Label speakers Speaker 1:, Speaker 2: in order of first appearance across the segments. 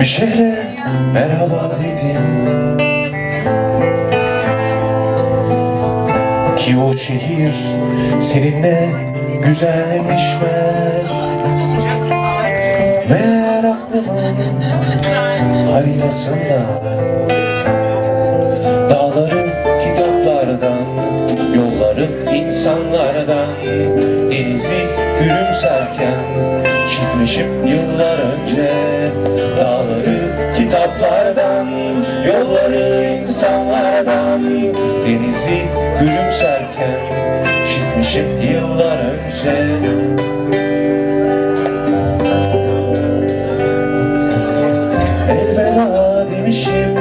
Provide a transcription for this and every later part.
Speaker 1: Bir şehre merhaba dedim. Ki o şehir seninle güzelmiş meğer. Meğer aklımın haritasında. Dağları kitaplardan Yolları insanlardan. Denizi gülümserken Çizmişim yıllar önce Yolları insanlardan. Denizi gülümserken Çizmişim yıllar önce. Elveda demişim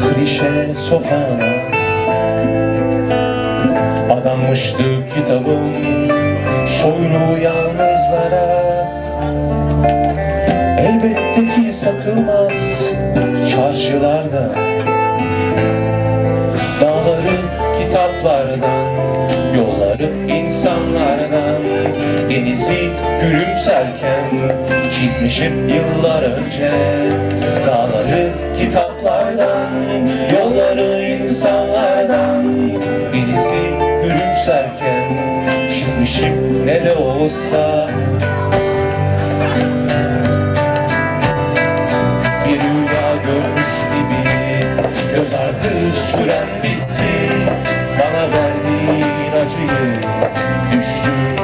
Speaker 1: klişe sokağına. Adanmıştı kitabım soylu yalnızlara. Elbette ki satılmaz çarşılarda Dağları kitaplardan, yolları insanlardan Denizi gülümserken çizmişim yıllar önce Dağları kitaplardan, yolları insanlardan Denizi gülümserken çizmişim ne de olsa süren bitti. Bana verdiğin acıyı Düştüm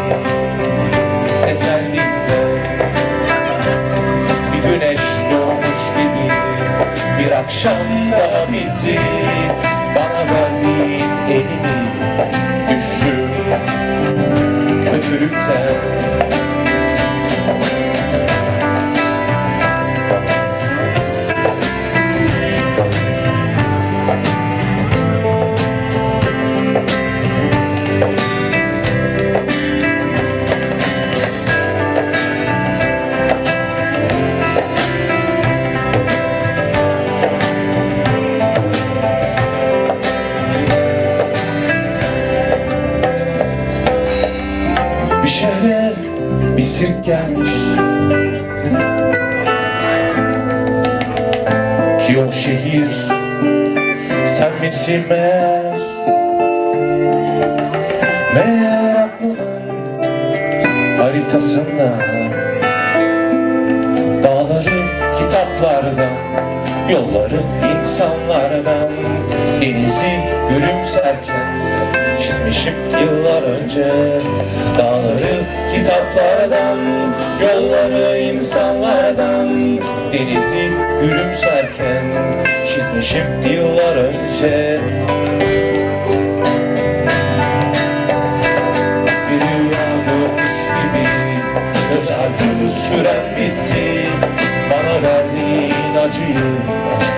Speaker 1: tesellikle Bir güneş doğmuş gibi Bir akşam daha bitti. Bana verdiğin elini Düştüm kötülükten gelmiş. Ki o şehir sen misin meğer? Meğer aklımın haritasında Dağları kitaplardan Yolları insanlardan Denizi gülümserken Çizmişim yıllar önce Dağları kitaplardan Yolları insanlardan Denizi gülümserken Çizmişim yıllar önce. Bir rüya görmüş gibi Göz ardı süren bitti. Bana verdiğin acıyı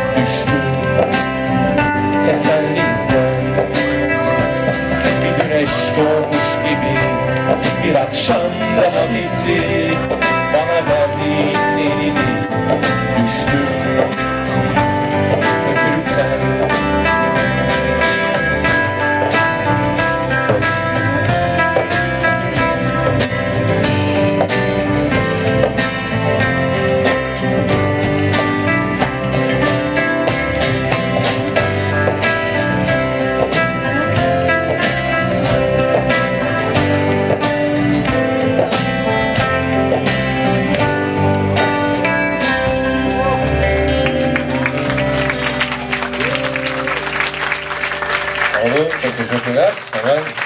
Speaker 1: que se pegar.